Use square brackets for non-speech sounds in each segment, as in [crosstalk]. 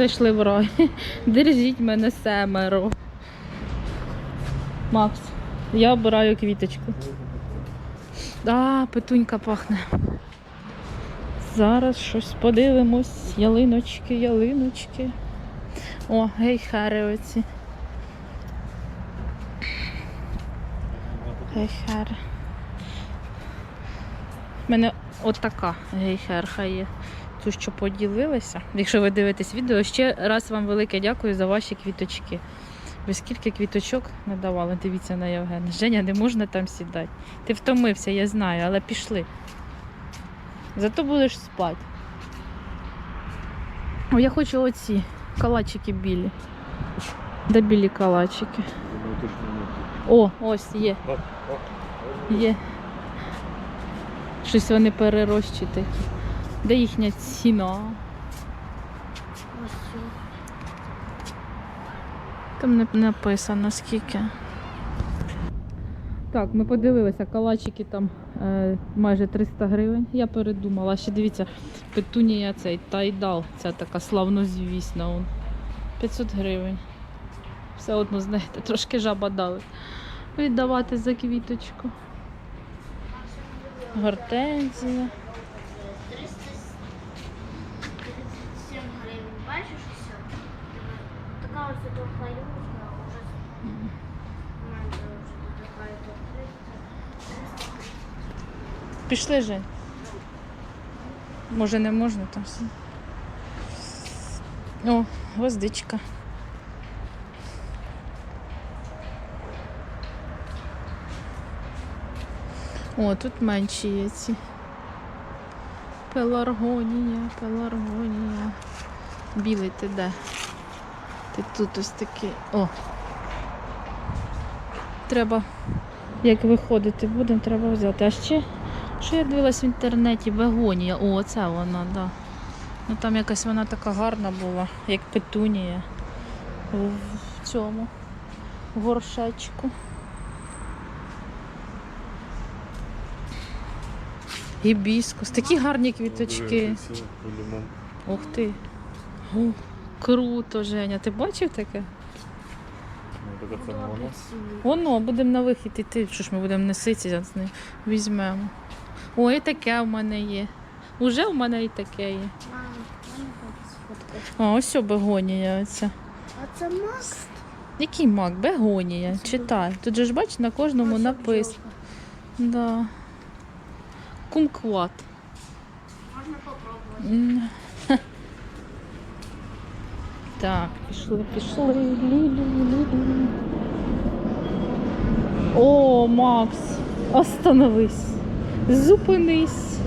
Зайшли в рай. [laughs] Держіть мене семеро. Макс, я обираю квіточку. А, петунька пахне. Зараз щось подивимось. Ялиночки, ялиночки. О, гейхери оці. Гейхери. У мене отака гейхерха є. Ту, що поділилися. Якщо ви дивитесь відео, ще раз вам велике дякую за ваші квіточки. Ви скільки квіточок надавали, дивіться на Євгена. Женя, не можна там сідати. Ти втомився, я знаю, але пішли. Зато будеш спати. О, я хочу оці калачики білі. Де білі калачики? О, ось є. Є. Щось вони перерощі такі. Де їхня ціна? Там не написано скільки. Так, ми подивилися, калачики там е, майже 300 гривень. Я передумала. Ще дивіться, петунія цей тайдал, ця така славнозвісна. Он. 500 гривень. Все одно, знаєте, трошки жаба давить. Віддавати за квіточку. Гортензія. 37 гривень, бачиш все? Така ось тут хаюшка, уже менше вже така тут 300. Пішли, Жень. Може не можна там все. О, гвоздичка. О, тут менші є ці. Пеларгонія, пеларгонія. Білий ти де? Ти тут ось такий. О. Треба, як виходити будемо, треба взяти. А ще, що я дивилась в інтернеті, бегонія. О, це вона, так. Да. Ну там якась вона така гарна була, як петунія. В в цьому в горшечку. Гібіскус. Такі гарні квіточки. Ух ти. Круто, Женя. Ти бачив таке? Воно, будемо на вихід іти. Що ж ми будемо носити, з ним візьмемо. О, і таке в мене є. Уже в мене і таке є. А, ось о, бегонія оця. А це мак? Який мак? Бегонія. Читай. Тут же ж бач, на кожному написано. Да. Кумкват. Можна попробувати. Так, пішли, пішли. Лі-лі-лі-лі. О, Макс, остановись. Зупинись.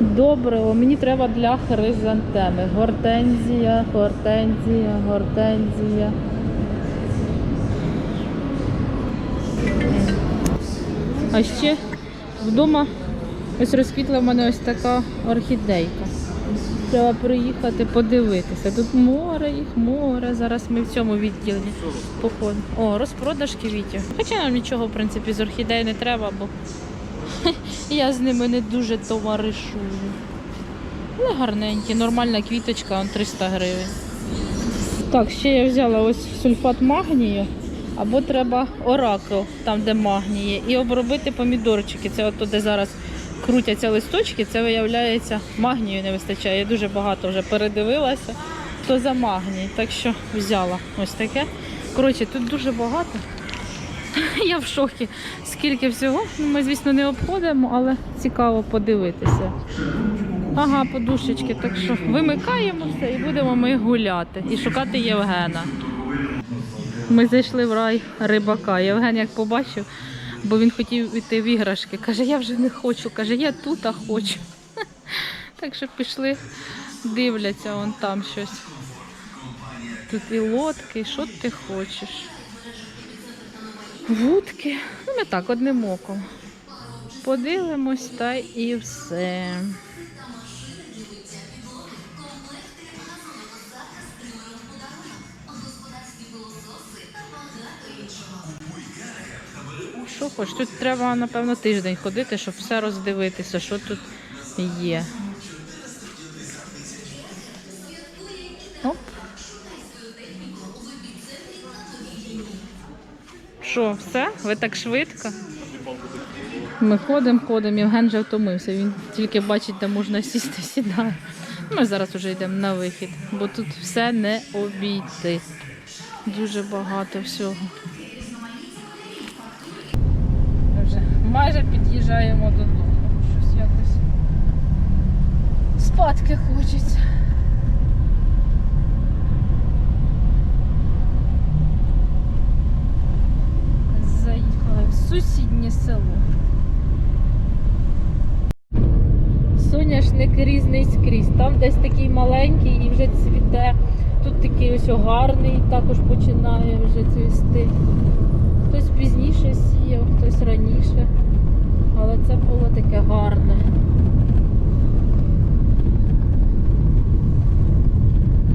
Добре, о, мені треба для хризантеми. Гортензія, гортензія, гортензія. А ще вдома ось розквітла в мене ось така орхідейка. Треба приїхати подивитися. Тут море їх, море. Зараз ми в цьому відділі походимо. О, розпродаж квітів. Хоча нам нічого, в принципі, з орхідей не треба, бо [laughs] я з ними не дуже товаришую. Але гарненькі, нормальна квіточка, он 300 гривень. Так, ще я взяла ось сульфат магнію. Або треба оракл, там де магнії, і обробити помідорчики. Це от де зараз крутяться листочки, це виявляється, магнію не вистачає. Я дуже багато вже передивилася, то за магній. Так що взяла ось таке. Коротше, тут дуже багато. [laughs] Я в шокі. Скільки всього. Ну, Ми, звісно, не обходимо, але цікаво подивитися. Ага, подушечки. Так що вимикаємо все і будемо ми гуляти і шукати Євгена. Ми зайшли в рай рибака. Євген як побачив, бо він хотів йти в іграшки. Каже, я вже не хочу. Каже, я тут а хочу. [laughs] Так що пішли, дивляться вон там щось. Тут і лодки, і що ти хочеш. Вудки. Ну, ми так, одним оком. Подивимось та і все. Що хоч? Тут треба, напевно, тиждень ходити, щоб все роздивитися, що тут є. Оп. Що, все? Ви так швидко? Ми ходимо, ходимо, Євген вже втомився. Він тільки бачить, де можна сісти, [laughs] сідає. Ну, ми зараз вже йдемо на вихід, бо тут все не обійти. Дуже багато всього. Майже під'їжджаємо додому. Щось якось спадки хочеться. Заїхали в сусіднє село. Соняшник різний скрізь. Там десь такий маленький і вже цвіте. Тут такий ось гарний, також починає вже цвісти. Пізніше